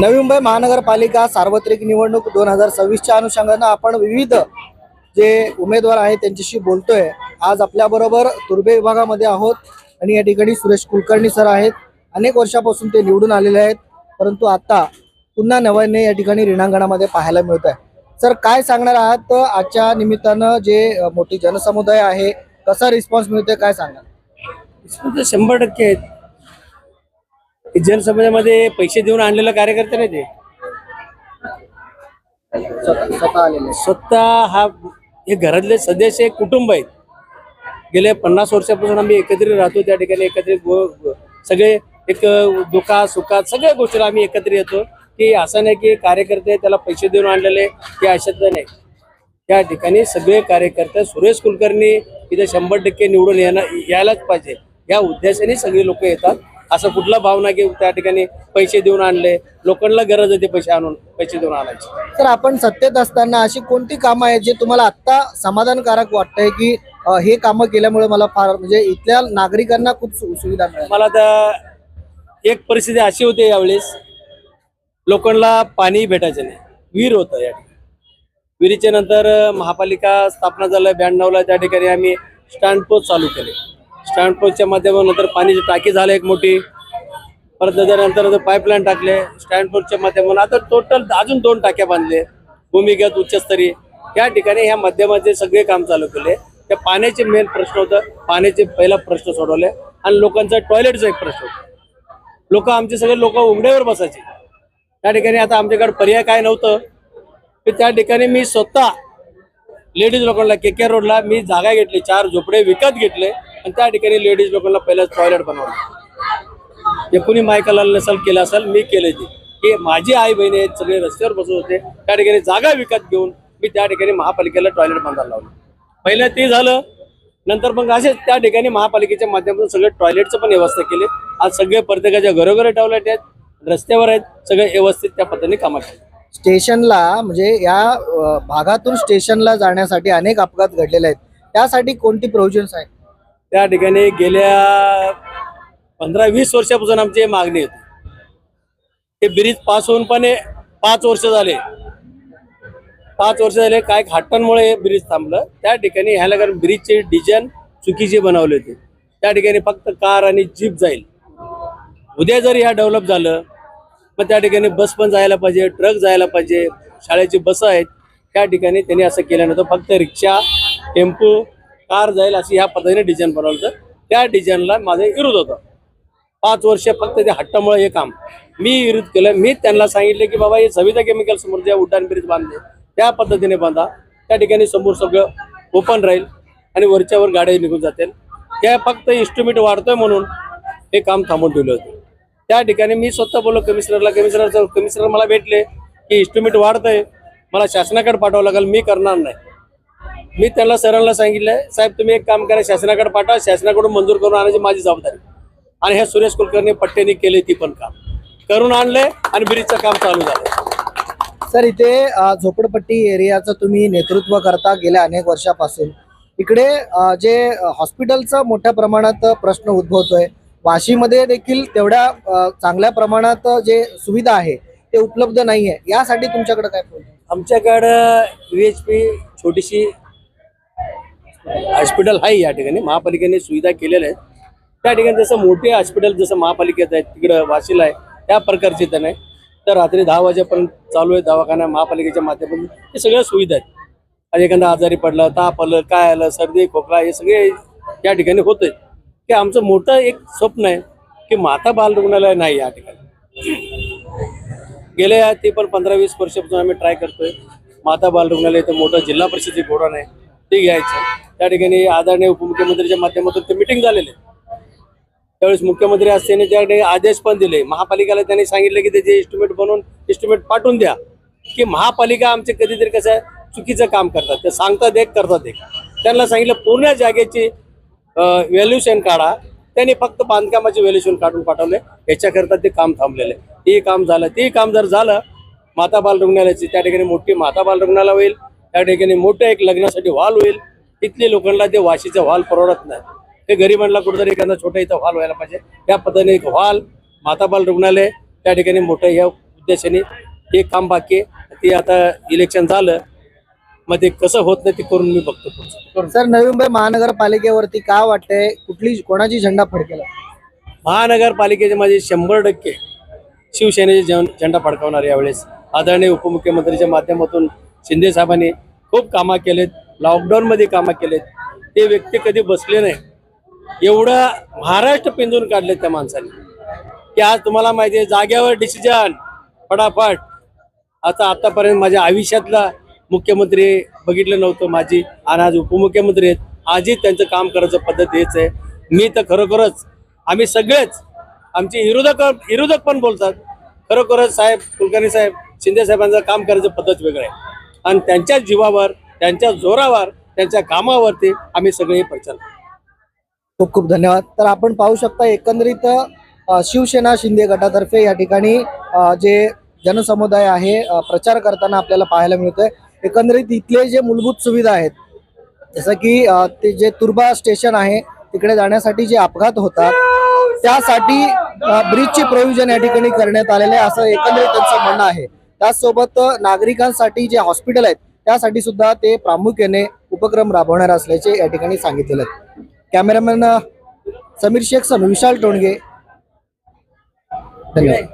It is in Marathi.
नवी मुंबई महानगरपालिका सार्वत्रिक निवडणूक दोन हजार सव्वीसच्या अनुषंगानं आपण विविध जे उमेदवार आहेत त्यांच्याशी बोलतोय. आज आपल्याबरोबर तुर्भे विभागामध्ये आहोत आणि या ठिकाणी सुरेश कुलकर्णी सर आहेत. अनेक वर्षापासून ते निवडून आलेले आहेत परंतु आता पुन्हा नव्याने या ठिकाणी रिणांगणामध्ये पाहायला मिळत आहे सर काय सांगणार आहात? आजच्या निमित्तानं जे मोठी जनसमुदाय आहे कसा रिस्पॉन्स मिळतोय काय सांगणार इसमें शंभर टक्के आहेत. हे जनसमाजामध्ये पैसे देऊन आणलेला कार्यकर्ते नाही ते. स्वतः स्वतः आलेले स्वतः हा हे घरातले सदस्य एक कुटुंब आहेत. गेल्या पन्नास वर्षापासून आम्ही एकत्रित राहतो त्या ठिकाणी एकत्रित गो- सगळे एक दुखा सुखात सगळ्या गोष्टीला आम्ही एकत्र येतो. की असं नाही की कार्यकर्ते त्याला पैसे देऊन आणलेले हे अशातलं नाही. त्या ठिकाणी सगळे कार्यकर्ते सुरेश कुलकर्णी इथे शंभर टक्के निवडून येणार यायलाच पाहिजे. या उद्देशाने सगळे लोक येतात. असं कुठला भावना की त्या ठिकाणी पैसे देऊन आणले? लोकांना गरज आहे ते पैसे आणून पैसे देऊन आणायचे. तर आपण सत्तेत असताना अशी कोणती कामं आहेत जे तुम्हाला आत्ता समाधानकारक वाटतंय की अ, हे कामं केल्यामुळे मला फार म्हणजे इथल्या नागरिकांना खूप सु- सुविधा मिळेल मला आता एक परिस्थिती अशी होती यावेळेस लोकांना पाणी भेटायचं नाही. विहीर होतं या ठिकाणी. विहिरीच्या नंतर अं, महापालिका स्थापना झालं ब्याण्णवला त्या ठिकाणी आम्ही स्टँड पोस्ट चालू केले. स्टँड पोस्टच्या माध्यमातून नंतर पाण्याची टाकी झाली एक मोठी. परत त्याच्यानंतर पाईपलाईन टाकले स्टँडफोर्डच्या माध्यमातून. आता टोटल अजून दोन टाक्या बांधले. भूमिगत उच्चस्तरीय त्या ठिकाणी ह्या माध्यमाचे सगळे काम चालू केले. त्या पाण्याचे मेन प्रश्न होतं. पाण्याचे पहिला प्रश्न सोडवले. आणि लोकांचा टॉयलेटचा एक प्रश्न होता. लोक आमचे सगळे लोक उघड्यावर बसायचे. त्या ठिकाणी आता आमच्याकडे पर्याय काय नव्हतं. की त्या ठिकाणी मी स्वतः लेडीज लोकांना के के रोडला मी जागा घेतली. चार झोपडे विकत घेतले. आणि त्या ठिकाणी लेडीज लोकांना पहिलं टॉयलेट बनवलं. जे कोणी मायकाला नसेल केलं असेल मी केले ते. की माझी आई बहिणी आहेत सगळे रस्त्यावर बसत होते. त्या ठिकाणी जागा विकत घेऊन मी त्या ठिकाणी महापालिकेला टॉयलेट बांधायला लावलं. पहिलं ते झालं नंतर मग असेच त्या ठिकाणी महापालिकेच्या माध्यमातून सगळे टॉयलेटचं पण व्यवस्था केली. आज सगळे प्रत्येकाच्या घरोघरी टॉयलेट आहेत रस्त्यावर आहेत सगळे व्यवस्थित त्या पद्धतीने कामात केली स्टेशनला म्हणजे या भागातून स्टेशनला जाण्यासाठी अनेक अपघात घडलेले आहेत. त्यासाठी कोणती प्रोव्हिजन्स आहेत? त्या ठिकाणी गेल्या पंधरा वीस वर्षापासून आमची मागणी होती ते ब्रिज पास होऊन पण पाच वर्ष झाले. पाच वर्ष झाले काय घाटांमुळे हे ब्रिज थांबलं. त्या ठिकाणी ह्याला कारण ब्रिजचे डिझाईन चुकीचे बनवले होते. त्या ठिकाणी फक्त कार आणि जीप जाईल. उद्या जर ह्या डेव्हलप झालं मग त्या ठिकाणी बस पण जायला पाहिजे ट्रक जायला पाहिजे शाळेची बस आहेत. त्या ठिकाणी त्यांनी असं केलं नव्हतं. फक्त रिक्षा टेम्पो कार जाईल अशी ह्या पद्धतीने डिझाईन बनवलं होतं. त्या डिझाईनला माझा विरोध होता. पाच वर्ष फक्त ते हट्टामुळे हे काम. मी विरोध केलं. मी त्यांना सांगितले की बाबा हे सविता केमिकल समोर जे उड्डाण ब्रिज बांधले त्या पद्धतीने बांधा. त्या ठिकाणी समोर सगळं ओपन राहील आणि वरच्यावर गाड्या निघून जातील. त्या फक्त इस्टिमेट वाढतोय म्हणून हे काम थांबवून ठेवलं होतं. त्या ठिकाणी मी स्वतः बोललो कमिशनरला कमिशनर कमिशनर मला भेटले की इस्टिमेट वाढतंय. मला शासनाकडे पाठवावं लागेल. मी करणार नाही. मी त्यांना सरांना सांगितलंय साहेब तुम्ही एक काम करा शासनाकडे पाठवा. शासनाकडून मंजूर करून आणायची माझी जबाबदारी. आणि ह्या सुरेश कुलकर्णी पट्टेनी केले ती पण काम. करून आणले आणि ब्रिजचं काम चालू झालं. सर इथे झोपडपट्टी एरियाचं तुम्ही नेतृत्व करता गेल्या अनेक वर्षापासून. इकडे जे हॉस्पिटलचा मोठ्या प्रमाणात प्रश्न उद्भवतोय वाशीमध्ये देखील तेवढ्या चांगल्या प्रमाणात जे सुविधा आहे ते उपलब्ध नाही आहे यासाठी तुमच्याकडे काय? आमच्याकडं व्ही एच पी छोटीशी हॉस्पिटल आहे या ठिकाणी. महापालिकेने सुविधा केलेल्या आहेत. त्या ठिकाणी जसं मोठे हॉस्पिटल जसं महापालिकेत आहे तिकडं वाशीला आहे त्या प्रकारचे तर नाही. तर रात्री दहा वाजेपर्यंत चालू आहे दवाखाना महापालिकेच्या माध्यमातून. हे सगळ्या सुविधा आहेत. आणि एखादा आजारी पडलं ताप आलं काय आलं सर्दी खोकला हे सगळे या ठिकाणी होत आहेत की आमचं मोठं एक स्वप्न आहे की माता बाल रुग्णालय नाही या ठिकाणी. गेल्या ते पण पंधरा वीस वर्षापासून आम्ही ट्राय करतोय. माता बाल रुग्णालय तर मोठं जिल्हा परिषदेचे घोडण आहे. ते घ्यायचं. त्या ठिकाणी आदरणीय उपमुख्यमंत्रीच्या माध्यमातून ते मिटिंग झालेले. त्यावेळेस मुख्यमंत्री असताना त्या ठिकाणी आदेश पण दिले. महापालिकेला त्यांनी सांगितलं की त्याचे एस्टिमेट बनवून एस्टिमेट पाठवून द्या. की महापालिका आमचे कधीतरी कसं आहे, चुकीचं काम करतात. ते सांगतात एक करतात एक. त्यांना सांगितलं पूर्ण जागेची व्हॅल्युशन काढा. त्यांनी फक्त बांधकामाचे व्हॅल्युएशन काढून पाठवले. याच्याकरता ते काम थांबलेले. ते काम झालं ते काम जर झालं माता बाल रुग्णालयाची त्या ठिकाणी मोठी माता बाल रुग्णालय होईल. त्या ठिकाणी मोठं एक लग्नासाठी हॉल होईल. इथली लोकांना ते वाशीचा हॉल परवडत नाही. ते गरिबांना कुठेतरी एखादा छोटा इथं हॉल व्हायला पाहिजे. त्या पद्धतीने एक हॉल माता बाल रुग्णालय त्या ठिकाणी मोठं ह्या उद्देशाने हे काम बाकी आहे. ते आता इलेक्शन झालं मग ते कसं होत नाही ते करून मी बघतो. सर नवी मुंबई महानगरपालिकेवरती काय वाटतंय? कुठली कोणाची झेंडा फडकेला? महानगरपालिकेचे माझे शंभर टक्के शिवसेनेचे झेंडा फडकावणार यावेळेस. आदरणीय उपमुख्यमंत्रीच्या माध्यमातून शिंदे साहेबांनी खूप कामं केलेत लॉकडाऊनमध्ये कामं केलेत. ते व्यक्ती कधी बसले नाही एवढं महाराष्ट्र पिंजून काढले त्या माणसाने. की आज तुम्हाला माहिती आहे जाग्यावर डिसिजन फटाफट. आता आतापर्यंत माझ्या आयुष्यातला मुख्यमंत्री बघितलं नव्हतं माझी. आणि आज उपमुख्यमंत्री आहेत. आजही त्यांचं काम करायचं पद्धत हेच आहे. मी तर खरोखरच आम्ही सगळेच आमचे विरोधक विरोधक पण बोलतात. खरोखरच साहेब कुलकर्णी साहेब शिंदे साहेबांचं काम करायचं पद्धत वेगळं आहे. आणि त्यांच्या जीवावर त्यांच्या जोरावर त्यांच्या कामावरती आम्ही सगळे हे प्रचार खूप खूप धन्यवाद. तर आपण पाहू शकता एकंदरीत शिवसेना शिंदे गटातर्फे या ठिकाणी जे जनसमुदाय आहे प्रचार करताना आपल्याला पाहायला मिळतोय. एकंदरीत इथले जे मूलभूत सुविधा आहेत जसं की ते जे तुर्बा स्टेशन आहे तिकडे जाण्यासाठी जे अपघात होतात त्यासाठी ब्रिजचे प्रोव्हिजन या ठिकाणी करण्यात आलेले आहे असं एकंदरीत त्यांचं म्हणणं आहे. त्याचसोबत नागरिकांसाठी जे हॉस्पिटल आहेत त्यासाठी सुद्धा ते प्रामुख्याने उपक्रम राबवणार असल्याचे या ठिकाणी सांगितलेलं आहे. कॅमेरामॅन समीर शेख सम विशाल टोणगे. धन्यवाद.